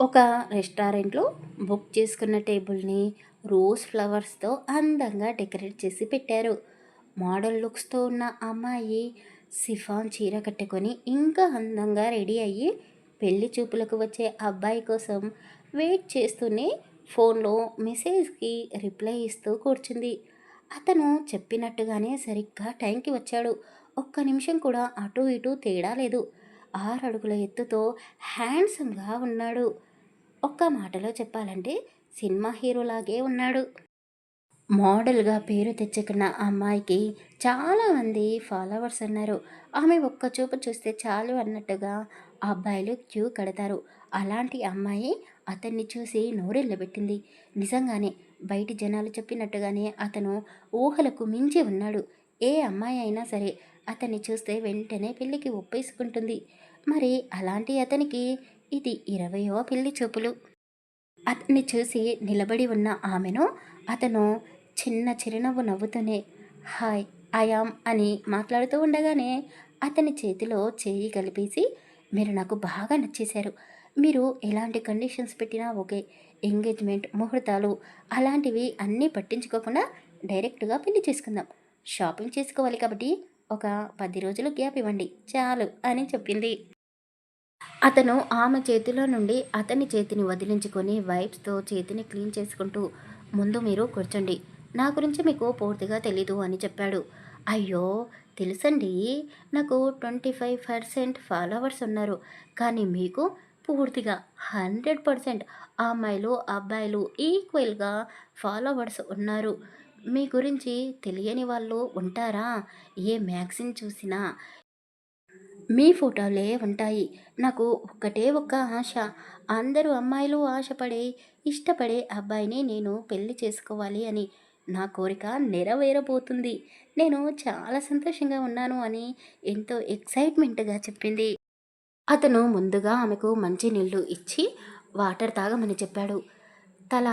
ఒక రెస్టారెంట్లో బుక్ చేసుకున్న టేబుల్ని రోజ్ ఫ్లవర్స్తో అందంగా డెకరేట్ చేసి పెట్టారు. మోడల్ లుక్స్తో ఉన్న అమ్మాయి సిఫాన్ చీర కట్టుకొని ఇంకా అందంగా రెడీ అయ్యి పెళ్ళి చూపులకు వచ్చే అబ్బాయి కోసం వెయిట్ చేస్తూనే ఫోన్లో మెసేజ్కి రిప్లై ఇస్తూ కూర్చుంది. అతను చెప్పినట్టుగానే సరిగ్గా టైంకి వచ్చాడు. ఒక్క నిమిషం కూడా అటు ఇటు తేడా లేదు. ఆరు అడుగుల ఎత్తుతో హ్యాండ్సమ్గా ఉన్నాడు. ఒక్క మాటలో చెప్పాలంటే సినిమా హీరోలాగే ఉన్నాడు. మోడల్గా పేరు తెచ్చుకున్న అమ్మాయికి చాలామంది ఫాలోవర్స్ ఉన్నారు. ఆమె ఒక్క చూపు చూస్తే చాలు అన్నట్టుగా అబ్బాయిలు క్యూ కడతారు. అలాంటి అమ్మాయి అతన్ని చూసి నోరెళ్ళబెట్టింది నిజంగానే బయటి జనాలు చెప్పినట్టుగానే అతను ఊహలకు మించి ఉన్నాడు. ఏ అమ్మాయి అయినా సరే అతన్ని చూస్తే వెంటనే పెళ్ళికి ఒప్పేసుకుంటుంది. మరి అలాంటి అతనికి ఇది ఇరవయో పెళ్ళి చూపులు. అతన్ని చూసి నిలబడి ఉన్న ఆమెను అతను చిన్న చిరునవ్వు నవ్వుతూనే హాయ్ ఐయామ్ అని మాట్లాడుతూ ఉండగానే అతని చేతిలో చేయి కలిపేసి మీరు నాకు బాగా నచ్చేశారు. మీరు ఎలాంటి కండిషన్స్ పెట్టినా ఓకే. ఎంగేజ్మెంట్ ముహూర్తాలు అలాంటివి అన్నీ పట్టించుకోకుండా డైరెక్ట్గా పెళ్ళి చేసుకుందాం. షాపింగ్ చేసుకోవాలి కాబట్టి ఒక పది రోజులు గ్యాప్ ఇవ్వండి. చాలు అని చెప్పింది. అతను ఆమె చేతిలో నుండి అతని చేతిని వదిలించుకొని వైప్స్తో చేతిని క్లీన్ చేసుకుంటూ ముందు మీరు కూర్చోండి. నా గురించి మీకు పూర్తిగా తెలీదు అని చెప్పాడు. అయ్యో! తెలుసండి. నాకు ట్వంటీ ఫైవ్ పర్సెంట్ ఫాలోవర్స్ ఉన్నారు. కానీ మీకు పూర్తిగా హండ్రెడ్ పర్సెంట్ అమ్మాయిలు అబ్బాయిలు ఈక్వల్గా ఫాలోవర్స్ ఉన్నారు. మీ గురించి తెలియని వాళ్ళు ఉంటారా? ఏ మ్యాగజిన్ చూసినా మీ ఫోటోలే ఉంటాయి. నాకు ఒక్కటే ఒక్క ఆశ. అందరూ అమ్మాయిలు ఆశపడే ఇష్టపడే అబ్బాయిని నేను పెళ్ళి చేసుకోవాలి అని. నా కోరిక నెరవేరబోతుంది. నేను చాలా సంతోషంగా ఉన్నాను అని ఎంతో ఎక్సైట్మెంట్గా చెప్పింది. అతను ముందుగా ఆమెకు మంచి నీళ్ళు ఇచ్చి వాటర్ తాగమని చెప్పాడు. తల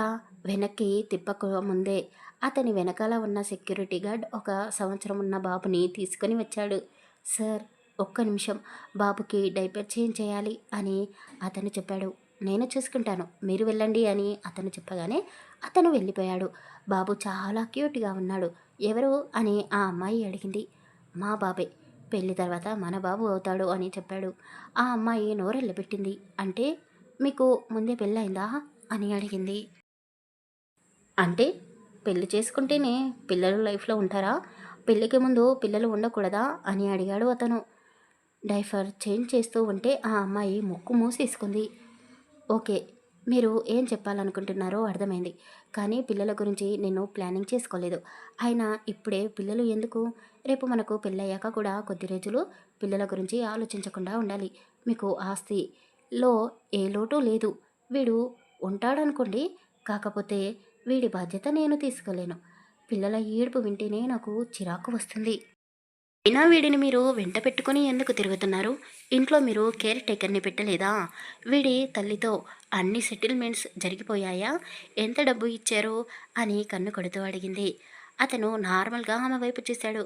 వెనక్కి తిప్పక ముందే అతని వెనకాల ఉన్న సెక్యూరిటీ గార్డ్ ఒక సంవత్సరం ఉన్న బాబుని తీసుకొని వచ్చాడు. సార్ ఒక్క నిమిషం బాబుకి డైపర్ చేంజ్ చేయాలి అని అతను చెప్పాడు. నేను చూసుకుంటాను. మీరు వెళ్ళండి అని అతను చెప్పగానే అతను వెళ్ళిపోయాడు. బాబు చాలా క్యూట్గా ఉన్నాడు. ఎవరు? అని ఆ అమ్మాయి అడిగింది. మా బాబే. పెళ్ళి తర్వాత మన బాబు అవుతాడు అని చెప్పాడు. ఆ అమ్మాయి నోరెళ్ళబెట్టింది. అంటే మీకు ముందే పెళ్ళయిందా? అని అడిగింది. అంటే పెళ్ళి చేసుకుంటేనే పిల్లలు లైఫ్లో ఉంటారా? పెళ్ళికి ముందు పిల్లలు ఉండకూడదా? అని అడిగాడు అతను. డైఫర్ చేంజ్ చేస్తూ ఉంటే ఆ అమ్మాయి ముక్కు మూసేసుకుంది. ఓకే మీరు ఏం చెప్పాలనుకుంటున్నారో అర్థమైంది. కానీ పిల్లల గురించి నేను ప్లానింగ్ చేసుకోలేదు. అయినా ఇప్పుడే పిల్లలు ఎందుకు? రేపు మనకు పెళ్ళయ్యాక కూడా కొద్ది రోజులు పిల్లల గురించి ఆలోచించకుండా ఉండాలి. మీకు ఆస్తిలో ఏ లోటు లేదు. వీడు ఉంటాడనుకోండి. కాకపోతే వీడి బాధ్యత నేను తీసుకోలేను. పిల్లల ఏడుపు వింటేనే నాకు చిరాకు వస్తుంది. అయినా వీడిని మీరు వెంట పెట్టుకుని ఎందుకు తిరుగుతున్నారు? ఇంట్లో మీరు కేర్ టేకర్ని పెట్టలేదా? వీడి తల్లితో అన్ని సెటిల్మెంట్స్ జరిగిపోయాయా? ఎంత డబ్బు ఇచ్చారు? అని కన్ను కొడుతూ అడిగింది. అతను నార్మల్గా ఆమె వైపు చూశాడు.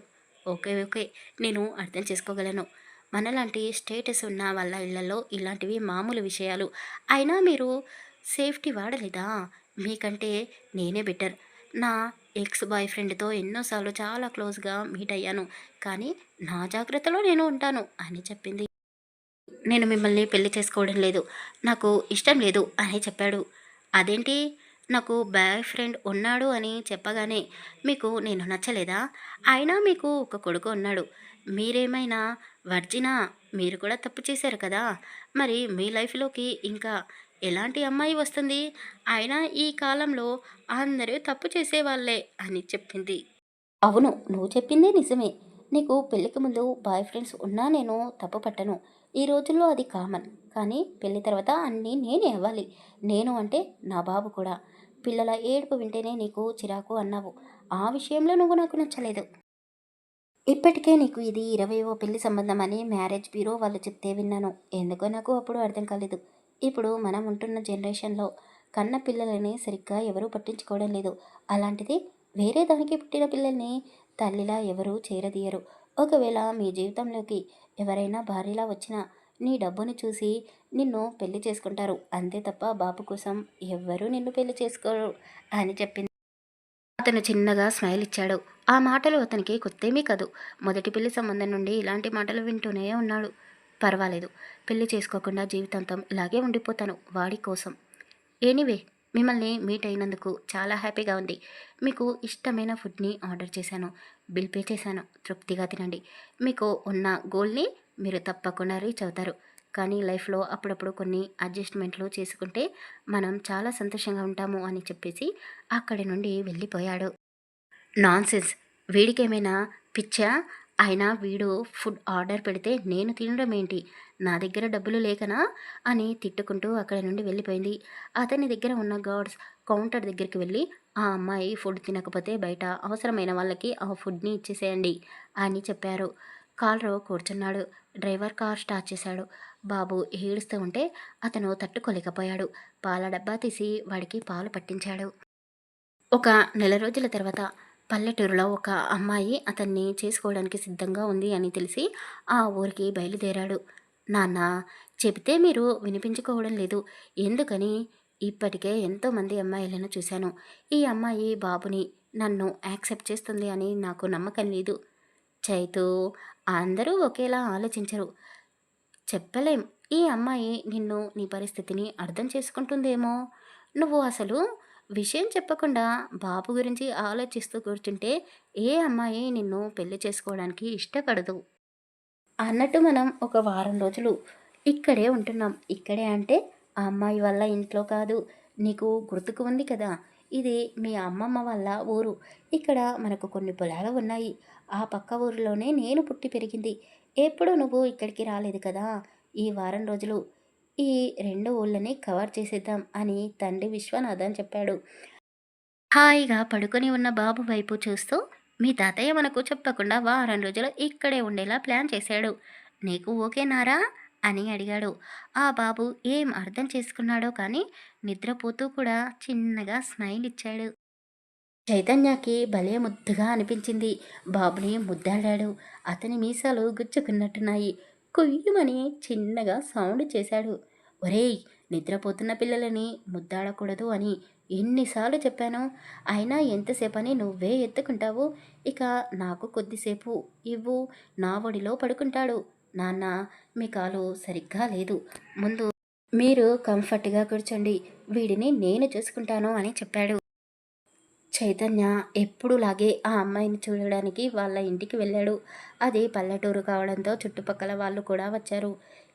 ఓకే ఓకే నేను అర్థం చేసుకోగలను. మనలాంటి స్టేటస్ ఉన్న వాళ్ళ ఇళ్ళలో ఇలాంటివి మామూలు విషయాలు. అయినా మీరు సేఫ్టీ వాడలేదా? మీకంటే నేనే బెటర్. నా ఎక్స్ బాయ్ ఫ్రెండ్తో ఎన్నోసార్లు చాలా క్లోజ్గా మీట్ అయ్యాను. కానీ నా జాగ్రత్తలో నేను ఉంటాను అని చెప్పింది. నేను మిమ్మల్ని పెళ్ళి చేసుకోవడం లేదు. నాకు ఇష్టం లేదు అని చెప్పాడు. అదేంటి? నాకు బాయ్ ఫ్రెండ్ ఉన్నాడు అని చెప్పగానే మీకు నేను నచ్చలేదా? అయినా మీకు ఒక కొడుకు ఉన్నాడు. మీరేమైనా వర్జినా మీరు కూడా తప్పు చేశారు కదా? మరి మీ లైఫ్లోకి ఇంకా ఎలాంటి అమ్మాయి వస్తుంది? అయినా ఈ కాలంలో అందరూ తప్పు చేసేవాళ్ళే అని చెప్పింది. అవును నువ్వు చెప్పిందే నిజమే. నీకు పెళ్ళికి ముందు బాయ్ ఫ్రెండ్స్ ఉన్నా నేను తప్పు పట్టను. ఈ రోజుల్లో అది కామన్. కానీ పెళ్ళి తర్వాత అన్నీ నేనే అవ్వాలి. నేను అంటే నా బాబు కూడా. పిల్లల ఏడుపు వింటేనే నీకు చిరాకు అన్నావు. ఆ విషయంలో నువ్వు నాకు నచ్చలేదు. ఇప్పటికే నీకు ఇది ఇరవయో పెళ్ళి సంబంధం అని మ్యారేజ్ బ్యూరో వాళ్ళు చెప్తే విన్నాను. ఎందుకో నాకు అప్పుడు అర్థం కాలేదు. ఇప్పుడు మనం ఉంటున్న జనరేషన్లో కన్న పిల్లలని సరిగ్గా ఎవరూ పట్టించుకోవడం లేదు. అలాంటిది వేరే దానికి పుట్టిన పిల్లల్ని తల్లిలా ఎవరూ చేరదీయరు. ఒకవేళ మీ జీవితంలోకి ఎవరైనా భార్యలా వచ్చినా నీ డబ్బుని చూసి నిన్ను పెళ్ళి చేసుకుంటారు. అంతే తప్ప బాబు కోసం ఎవ్వరూ నిన్ను పెళ్ళి చేసుకోరు అని చెప్పింది. అతను చిన్నగా స్మైల్ ఇచ్చాడు. ఆ మాటలు అతనికి కొత్తేమీ కాదు. మొదటి పెళ్ళి సంబంధం నుండి ఇలాంటి మాటలు వింటూనే ఉన్నాడు. పర్వాలేదు. పెళ్ళి చేసుకోకుండా జీవితాంతం ఇలాగే ఉండిపోతాను వాడి కోసం. ఎనీవే మిమ్మల్ని మీట్ అయినందుకు చాలా హ్యాపీగా ఉంది. మీకు ఇష్టమైన ఫుడ్ని ఆర్డర్ చేశాను. బిల్ పే చేశాను. తృప్తిగా తినండి. మీకు ఉన్న గోల్ని మీరు తప్పకుండా రీచ్ అవుతారు. కానీ లైఫ్లో అప్పుడప్పుడు కొన్ని అడ్జస్ట్మెంట్లు చేసుకుంటే మనం చాలా సంతోషంగా ఉంటాము అని చెప్పేసి అక్కడి నుండి వెళ్ళిపోయాడు. నాన్సెన్స్. వీడికేమైనా పిచ్చా? అయినా వీడు ఫుడ్ ఆర్డర్ పెడితే నేను తినడం ఏంటి? నా దగ్గర డబ్బులు లేకనా? అని తిట్టుకుంటూ అక్కడి నుండి వెళ్ళిపోయింది. అతని దగ్గర ఉన్న గాడ్స్ కౌంటర్ దగ్గరికి వెళ్ళి ఆ అమ్మాయి ఫుడ్ తినకపోతే బయట అవసరమైన వాళ్ళకి ఆ ఫుడ్ని ఇచ్చేసేయండి అని చెప్పారు. కారులో కూర్చున్నాడు. డ్రైవర్ కార్ స్టార్ట్ చేశాడు. బాబు ఏడుస్తూ ఉంటే అతను తట్టుకోలేకపోయాడు. పాల డబ్బా తీసి వాడికి పాలు పట్టించాడు. ఒక నెల రోజుల తర్వాత పల్లెటూరులో ఒక అమ్మాయి అతన్ని చేసుకోవడానికి సిద్ధంగా ఉంది అని తెలిసి ఆ ఊరికి బయలుదేరాడు. నాన్న చెబితే మీరు వినిపించుకోవడం లేదు. ఎందుకని? ఇప్పటికే ఎంతోమంది అమ్మాయిలను చూశాను. ఈ అమ్మాయి బాబుని నన్ను యాక్సెప్ట్ చేస్తుంది అని నాకు నమ్మకం లేదు. చైతు అందరూ ఒకేలా ఆలోచించరు. చెప్పలేం. ఈ అమ్మాయి నిన్ను నీ పరిస్థితిని అర్థం చేసుకుంటుందేమో? నువ్వు అసలు విషయం చెప్పకుండా బాబు గురించి ఆలోచిస్తూ కూర్చుంటే ఏ అమ్మాయి నిన్ను పెళ్ళి చేసుకోవడానికి ఇష్టపడదు? అన్నట్టు మనం ఒక వారం రోజులు ఇక్కడే ఉంటున్నాం. ఇక్కడే అంటే ఆ అమ్మాయి వల్ల ఇంట్లో కాదు నీకు గుర్తుకు ఉంది కదా? ఇది మీ అమ్మమ్మ వల్ల ఊరు. ఇక్కడ మనకు కొన్ని పొలాలు ఉన్నాయి. ఆ పక్క ఊరిలోనే నేను పుట్టి పెరిగింది. ఎప్పుడు నువ్వు ఇక్కడికి రాలేదు కదా? ఈ వారం రోజులు ఈ రెండు ఊళ్ళని కవర్ చేసేద్దాం అని తండ్రి విశ్వనాథన్ చెప్పాడు. హాయిగా పడుకొని ఉన్న బాబు వైపు చూస్తూ మీ తాతయ్య మనకు చెప్పకుండా వారం రోజులు ఇక్కడే ఉండేలా ప్లాన్ చేశాడు. నీకు ఓకేనారా అని అడిగాడు. ఆ బాబు ఏం అర్థం చేసుకున్నాడో కానీ నిద్రపోతూ కూడా చిన్నగా స్మైల్ ఇచ్చాడు. చైతన్యకి భలే ముద్దుగా అనిపించింది. బాబుని ముద్దాడాడు. అతని మీసాలు గుచ్చుకున్నట్టున్నాయి. కొయ్యమని చిన్నగా సౌండ్ చేశాడు. ఒరేయ్ నిద్రపోతున్న పిల్లలని ముద్దాడకూడదు అని ఎన్నిసార్లు చెప్పాను అయినా ఎంతసేపని నువ్వే ఎత్తుకుంటావు? ఇక నాకు కొద్దిసేపు ఇవ్వు నా ఒడిలో పడుకుంటాడు. నాన్న మీ కాలు సరిగ్గా లేదు. ముందు మీరు కంఫర్ట్గా కూర్చోండి. వీడిని నేను చూసుకుంటాను అని చెప్పాడు. చైతన్య ఎప్పుడులాగే ఆ అమ్మాయిని చూడడానికి వాళ్ళ ఇంటికి వెళ్ళాడు. అది పల్లెటూరు కావడంతో చుట్టుపక్కల వాళ్ళు కూడా వచ్చారు.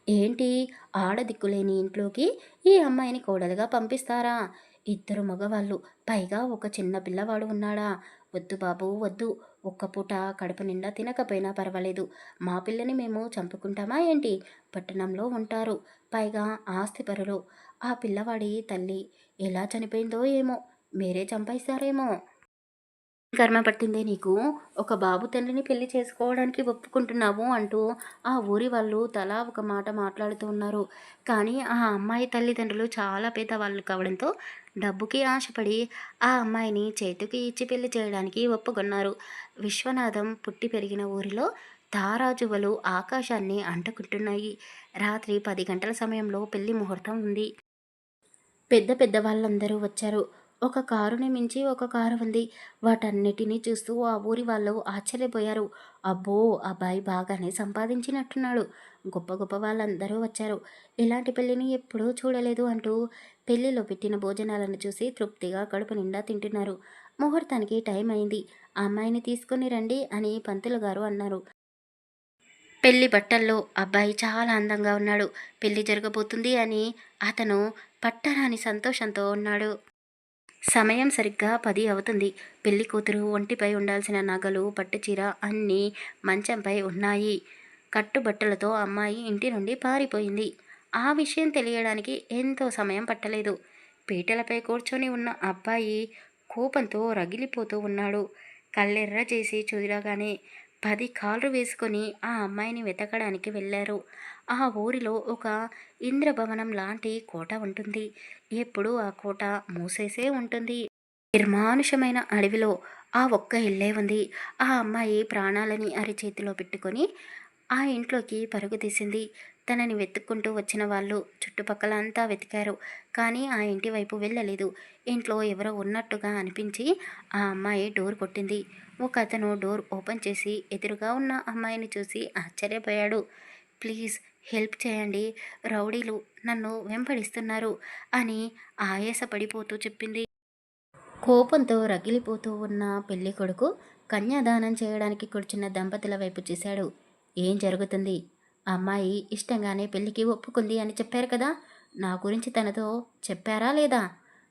ఏంటి? ఆడదిక్కులేని ఇంట్లోకి ఈ అమ్మాయిని కోడలుగా పంపిస్తారా? ఇద్దరు మగవాళ్ళు. పైగా ఒక చిన్న పిల్లవాడు ఉన్నాడా? వద్దు బాబు వద్దు. ఒక్క పూట కడుపు నిండా తినకపోయినా పర్వాలేదు. మా పిల్లని మేము చంపుకుంటామా ఏంటి? పట్టణంలో ఉంటారు. పైగా ఆస్తిపరులు ఆ పిల్లవాడి తల్లి ఎలా చనిపోయిందో ఏమో. మీరే చంపేశారేమో కర్మ పట్టిందే నీకు? ఒక బాబు తండ్రిని పెళ్ళి చేసుకోవడానికి ఒప్పుకుంటున్నావు అంటూ ఆ ఊరి వాళ్ళు తలా ఒక మాట మాట్లాడుతూ ఉన్నారు. కానీ ఆ అమ్మాయి తల్లిదండ్రులు చాలా పేదవాళ్ళు కావడంతో డబ్బుకి ఆశపడి ఆ అమ్మాయిని చేతికి ఇచ్చి పెళ్ళి చేయడానికి ఒప్పుకున్నారు. విశ్వనాథం పుట్టి పెరిగిన ఊరిలో తారాజువలు ఆకాశాన్ని అంటుకుంటున్నాయి. రాత్రి పది గంటల సమయంలో పెళ్ళి ముహూర్తం ఉంది. పెద్ద పెద్ద వాళ్ళందరూ వచ్చారు. ఒక కారుని మించి ఒక కారు ఉంది. వాటన్నిటినీ చూస్తూ ఆ ఊరి వాళ్ళు ఆశ్చర్యపోయారు. అబ్బో అబ్బాయి బాగానే సంపాదించినట్టున్నాడు. గొప్ప గొప్ప వాళ్ళందరూ వచ్చారు. ఇలాంటి పెళ్ళిని ఎప్పుడూ చూడలేదు అంటూ పెళ్ళిలో పెట్టిన భోజనాలను చూసి తృప్తిగా కడుపు నిండా తింటున్నారు. ముహూర్తానికి టైం అయింది. అమ్మాయిని తీసుకుని రండి అని పంతులు గారు అన్నారు. పెళ్ళి బట్టల్లో అబ్బాయి చాలా అందంగా ఉన్నాడు. పెళ్ళి జరగబోతుంది అని అతను పట్టరాని సంతోషంతో ఉన్నాడు. సమయం సరిగ్గా పది అవుతుంది. పెళ్ళి కూతురు ఒంటిపై ఉండాల్సిన నగలు పట్టుచీర అన్నీ మంచంపై ఉన్నాయి. కట్టుబట్టలతో అమ్మాయి ఇంటి నుండి పారిపోయింది. ఆ విషయం తెలియడానికి ఎంతో సమయం పట్టలేదు. పీటలపై కూర్చొని ఉన్న అబ్బాయి కోపంతో రగిలిపోతూ ఉన్నాడు. కళ్ళెర్ర చేసి చూడగానే పది కాళ్ళు వేసుకొని ఆ అమ్మాయిని వెతకడానికి వెళ్ళారు. ఆ ఊరిలో ఒక ఇంద్రభవనం లాంటి కోట ఉంటుంది. ఎప్పుడూ ఆ కోట మూసేసే ఉంటుంది. నిర్మానుషమైన అడవిలో ఆ ఒక్క ఇల్లే ఉంది. ఆ అమ్మాయి ప్రాణాలని అరిచేతిలో పెట్టుకొని ఆ ఇంట్లోకి పరుగు తీసింది. తనని వెతుక్కుంటూ వచ్చిన వాళ్ళు చుట్టుపక్కల అంతా వెతికారు. కానీ ఆ ఇంటి వైపు వెళ్ళలేదు. ఇంట్లో ఎవరో ఉన్నట్టుగా అనిపించి ఆ అమ్మాయి డోర్ కొట్టింది. ఒక అతను డోర్ ఓపెన్ చేసి ఎదురుగా ఉన్న అమ్మాయిని చూసి ఆశ్చర్యపోయాడు. ప్లీజ్ హెల్ప్ చేయండి. రౌడీలు నన్ను వెంపడిస్తున్నారు అని ఆయాసపడిపోతూ చెప్పింది. కోపంతో రగిలిపోతూ ఉన్న పెళ్ళి కొడుకు కన్యాదానం చేయడానికి కూర్చున్న దంపతుల వైపు చూశాడు. ఏం జరుగుతుంది? అమ్మాయి ఇష్టంగానే పెళ్ళికి ఒప్పుకుంది అని చెప్పారు కదా? నా గురించి తనతో చెప్పారా లేదా?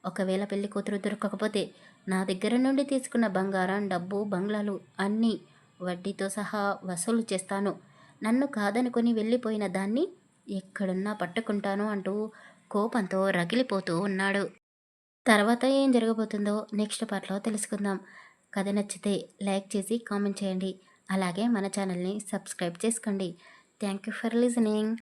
ఒకవేళ పెళ్ళి కూతురు దొరకకపోతే నా దగ్గర నుండి తీసుకున్న బంగారం డబ్బు బంగ్లాలు అన్నీ వడ్డీతో సహా వసూలు చేస్తాను. నన్ను కాదనుకొని వెళ్ళిపోయిన దాన్ని ఎక్కడున్నా పట్టుకుంటాను అంటూ కోపంతో రగిలిపోతూ ఉన్నాడు. తర్వాత ఏం జరగబోతుందో నెక్స్ట్ పార్ట్లో తెలుసుకుందాం. కథ నచ్చితే లైక్ చేసి కామెంట్ చేయండి. అలాగే మన ఛానల్ని సబ్స్క్రైబ్ చేసుకోండి. Thank you for listening.